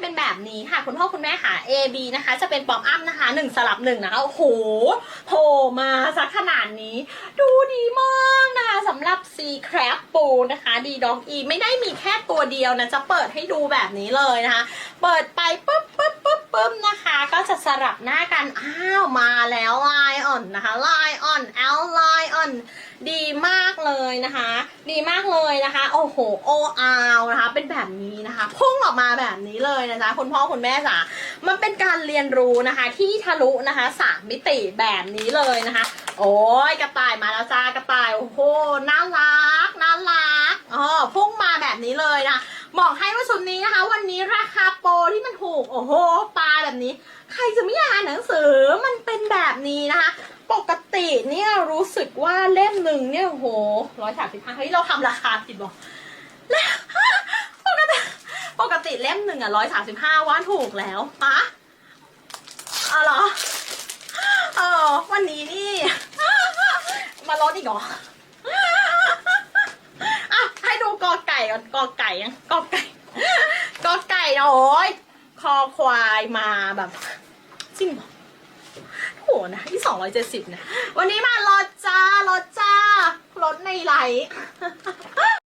เป็นแบบนี้ค่ะ คุณพ่อคุณแม่ค่ะ A B นะคะ จะเป็นป๊อปอัพนะคะหนึ่งสลับหนึ่งนะคะโอ้โหโผล่มาสักขนาดนี้ ดูดีมากนะคะสำหรับ C Crab ปูนะคะ D Dog E ไม่ได้มีแค่ตัวเดียวนะจะเปิดให้ดูแบบนี้เลยนะคะ เปิดไปปุ๊บปุ๊บปุ๊บปุ๊บนะคะ ก็จะสลับหน้ากันอ้าวมาแล้วลายอ่อนนะคะลายอ่อน L ลายอ่อน ดีมากเลยนะคะ ดีมากเลยนะคะ โอ้โหโออานะคะ เป็นแบบนี้นะคะพุ่งออกมาแบบนี้เลยนะจ๊ะคุณพ่อคุณแม่จ๋ามันเป็นการเรียนรู้นะคะ ที่ทะลุนะคะสามมิติแบบนี้เลยนะคะ โอ้ยกระต่ายมาแล้วจ้ากระต่ายโอ้โหน่ารักน่ารักอ๋อพุ่งมาแบบนี้เลยนะบอกให้ว่าชุดนี้นะคะ วันนี้ราคาโปรที่มันถูกโอ้โหปลาแบบนี้ ใครจะไม่อ่านหนังสือมันเป็นแบบนี้นะคะ ปก เนี่ยรู้สึกว่าเล่มหนึ่งเนี่ยโหร้อยสามสิบห้าเฮ้ยเราทำราคาผิดบอกแล้วปกติปกติเล่มหนึ่งอะร้อยสามสิบห้าว่าถูกแล้วปะอ๋อเหรอเออวันนี้นี่ มาลดอีกเหรออะให้ดูกอไก่ก่อนกอไก่ยังกอไก่กอไก่โอ้ยคอควายมาแบบจริงเหรอ โหนะที่สองร้อยเจ็ดสิบนะ วันนี้มารถจ้ารถจ้ารถในไหล